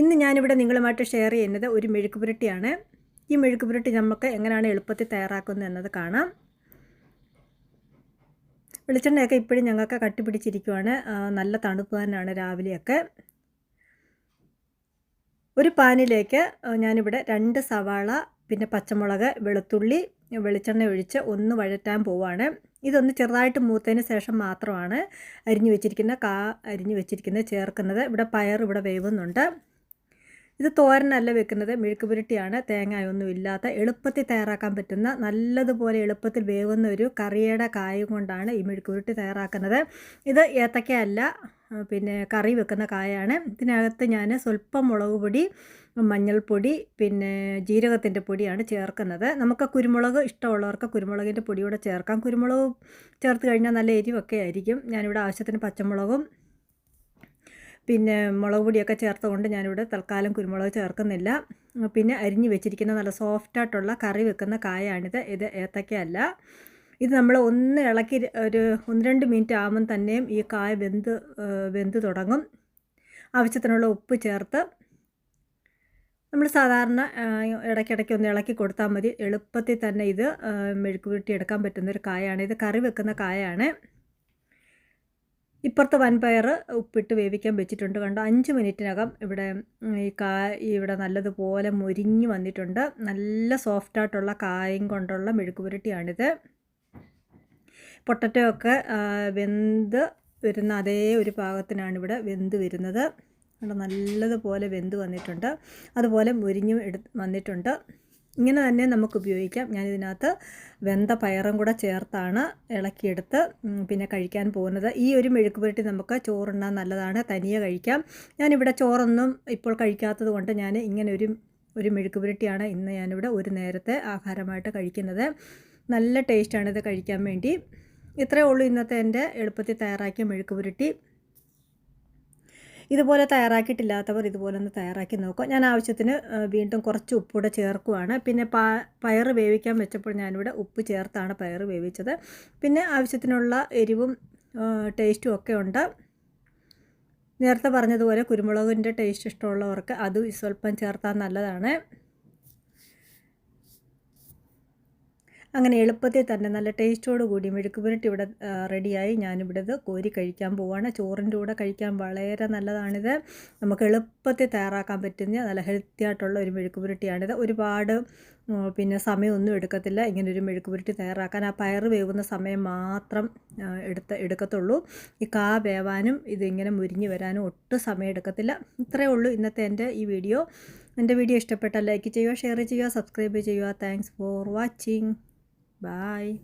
ഇന്ന് ഞാനിവിടെ നിങ്ങളുമായിട്ട് ഷെയർ ചെയ്യുന്നത് ഒരു മെഴുക്ക് പുരട്ടിയാണ്. ഈ മെഴുക്ക് പുരട്ടി നമുക്ക് എങ്ങനെയാണ് എളുപ്പത്തിൽ തയ്യാറാക്കുന്നത് എന്നത് കാണാം. വെളിച്ചെണ്ണയൊക്കെ ഇപ്പോഴും ഞങ്ങൾക്ക് കട്ടിപ്പിടിച്ചിരിക്കുവാണ് നല്ല തണുപ്പ് തന്നെയാണ് രാവിലെയൊക്കെ. ഒരു പാനിലേക്ക് ഞാനിവിടെ രണ്ട് സവാള പിന്നെ പച്ചമുളക് വെളുത്തുള്ളി വെളിച്ചെണ്ണ ഒഴിച്ച് ഒന്ന് വഴറ്റാൻ പോവാണ്. ഇതൊന്ന് ചെറുതായിട്ട് മൂത്തതിന് ശേഷം മാത്രമാണ് അരിഞ്ഞു വെച്ചിരിക്കുന്ന കാ അരിഞ്ഞു വെച്ചിരിക്കുന്നത് ചേർക്കുന്നത്. ഇവിടെ പയർ ഇവിടെ വേവുന്നുണ്ട്. ഇത് തോരനല്ല വെക്കുന്നത്. മെഴുക്ക് പുരട്ടിയാണ്. തേങ്ങയൊന്നും ഇല്ലാത്ത എളുപ്പത്തിൽ തയ്യാറാക്കാൻ പറ്റുന്ന നല്ലതുപോലെ എളുപ്പത്തിൽ വേവുന്ന ഒരു കറിയുടെ കായ കൊണ്ടാണ് ഈ മെഴുക്ക് പുരട്ടി തയ്യാറാക്കുന്നത്. ഇത് ഏത്തക്കയല്ല പിന്നെ കറി വെക്കുന്ന കായാണ്. ഇതിനകത്ത് ഞാൻ സ്വല്പം മുളക് പൊടി മഞ്ഞൾപ്പൊടി പിന്നെ ജീരകത്തിന്റെ പൊടിയാണ് ചേർക്കുന്നത്. നമുക്ക് കുരുമുളക് ഇഷ്ടമുള്ളവർക്ക് കുരുമുളകിന്റെ പൊടിയൂടെ ചേർക്കാം. കുരുമുളക് ചേർത്ത് കഴിഞ്ഞാൽ നല്ല എരിവൊക്കെ ആയിരിക്കും. ഞാനിവിടെ ആവശ്യത്തിന് പച്ചമുളകും പിന്നെ മുളക് പൊടിയൊക്കെ ചേർത്തുകൊണ്ട് ഞാനിവിടെ തൽക്കാലം കുരുമുളക് ചേർക്കുന്നില്ല. പിന്നെ അരിഞ്ഞ് വെച്ചിരിക്കുന്ന നല്ല സോഫ്റ്റായിട്ടുള്ള കറി വെക്കുന്ന കായാണിത്. ഇത് ഏത്തക്കയല്ല. ഇത് നമ്മൾ ഒന്ന് ഇളക്കി ഒരു ഒന്ന് രണ്ട് മിനിറ്റ് ആകുമ്പം തന്നെയും ഈ കായ വെന്ത് വെന്ത് തുടങ്ങും. ആവശ്യത്തിനുള്ള ഉപ്പ് ചേർത്ത് നമ്മൾ സാധാരണ ഇടയ്ക്കിടയ്ക്ക് ഒന്ന് ഇളക്കി കൊടുത്താൽ മതി. എളുപ്പത്തിൽ തന്നെ ഇത് മെഴുക്ക് വീട്ടിയെടുക്കാൻ പറ്റുന്നൊരു കായാണ്. ഇത് കറി വെക്കുന്ന കായാണ്. ഇപ്പുറത്തെ വൻപയർ ഉപ്പിട്ട് വേവിക്കാൻ വെച്ചിട്ടുണ്ട്. കണ്ടോ? അഞ്ച് മിനിറ്റിനകം ഇവിടെ ഈ കാ ഇവിടെ നല്ലതുപോലെ മുരിഞ്ഞ് വന്നിട്ടുണ്ട്. നല്ല സോഫ്റ്റായിട്ടുള്ള കായും കൊണ്ടുള്ള മെഴുക്ക് പുരട്ടിയാണിത് പൊട്ടറ്റോ ഒക്കെ വെന്ത് വരുന്ന അതേ ഒരു പാകത്തിനാണ് ഇവിടെ വെന്ത് വരുന്നത്. നല്ല നല്ലതുപോലെ വെന്ത് വന്നിട്ടുണ്ട്. അതുപോലെ മുരിഞ്ഞും എടു വന്നിട്ടുണ്ട്. ഇങ്ങനെ തന്നെ നമുക്ക് ഉപയോഗിക്കാം. ഞാനിതിനകത്ത് വെന്ത പയറും കൂടെ ചേർത്താണ് ഇളക്കിയെടുത്ത് പിന്നെ കഴിക്കാൻ പോകുന്നത്. ഈ ഒരു മെഴുക്ക് പുരട്ടി നമുക്ക് ചോറുണ്ണാൻ നല്ലതാണ്. തനിയെ കഴിക്കാം. ഞാനിവിടെ ചോറൊന്നും ഇപ്പോൾ കഴിക്കാത്തത് കൊണ്ട് ഞാൻ ഇങ്ങനെ ഒരു ഒരു മെഴുക്ക് പുരട്ടിയാണ് ഇന്ന് ഞാനിവിടെ ഒരു നേരത്തെ ആഹാരമായിട്ട് കഴിക്കുന്നത്. നല്ല ടേസ്റ്റാണിത് കഴിക്കാൻ വേണ്ടി. ഇത്രയേ ഉള്ളൂ ഇന്നത്തെ എന്റെ എളുപ്പത്തിൽ തയ്യാറാക്കിയ മെഴുക്ക് പുരട്ടി. ഇതുപോലെ തയ്യാറാക്കിയിട്ടില്ലാത്തവർ ഇതുപോലെ ഒന്ന് തയ്യാറാക്കി നോക്കുക ഞാൻ ആവശ്യത്തിന് വീണ്ടും കുറച്ച് ഉപ്പൂടെ ചേർക്കുവാണ്. പിന്നെ പയർ വേവിക്കാൻ വെച്ചപ്പോൾ ഞാനിവിടെ ഉപ്പ് ചേർത്താണ് പയർ വേവിച്ചത്. പിന്നെ ആവശ്യത്തിനുള്ള എരിവും ടേസ്റ്റും ഒക്കെ ഉണ്ട്. നേരത്തെ പറഞ്ഞതുപോലെ കുരുമുളകിന്റെ ടേസ്റ്റ് ഇഷ്ടമുള്ളവർക്ക് അത് സ്വല്പം ചേർത്താൽ നല്ലതാണ്. അങ്ങനെ എളുപ്പത്തിൽ തന്നെ നല്ല ടേസ്റ്റോട് കൂടി മെഴുക്ക് പുരട്ടി ഇവിടെ റെഡിയായി. ഞാനിവിടെ ഇത് കോരി കഴിക്കാൻ പോവാണ്. ചോറിന്റെ കൂടെ കഴിക്കാൻ വളരെ നല്ലതാണിത്. നമുക്ക് എളുപ്പത്തിൽ തയ്യാറാക്കാൻ പറ്റുന്ന നല്ല ഹെൽത്തി ആയിട്ടുള്ള ഒരു മെഴുക്ക് പുരട്ടിയാണിത്. ഒരുപാട് പിന്നെ സമയമൊന്നും എടുക്കത്തില്ല ഇങ്ങനെ ഒരു മെഴുക്ക് പുരട്ടി തയ്യാറാക്കാൻ. ആ പയർ വേവുന്ന സമയം മാത്രം എടുത്ത് എടുക്കത്തുള്ളൂ. ഈ കാ വേവാനും ഇതിങ്ങനെ മുരിഞ്ഞ് വരാനും ഒട്ടും സമയം എടുക്കത്തില്ല. ഇത്രയേ ഉള്ളൂ ഇന്നത്തെ എന്റെ ഈ വീഡിയോ. എന്റെ വീഡിയോ ഇഷ്ടപ്പെട്ടാൽ ലൈക്ക് ചെയ്യുക ഷെയർ ചെയ്യുക സബ്സ്ക്രൈബ് ചെയ്യുക. Thanks for watching. Bye.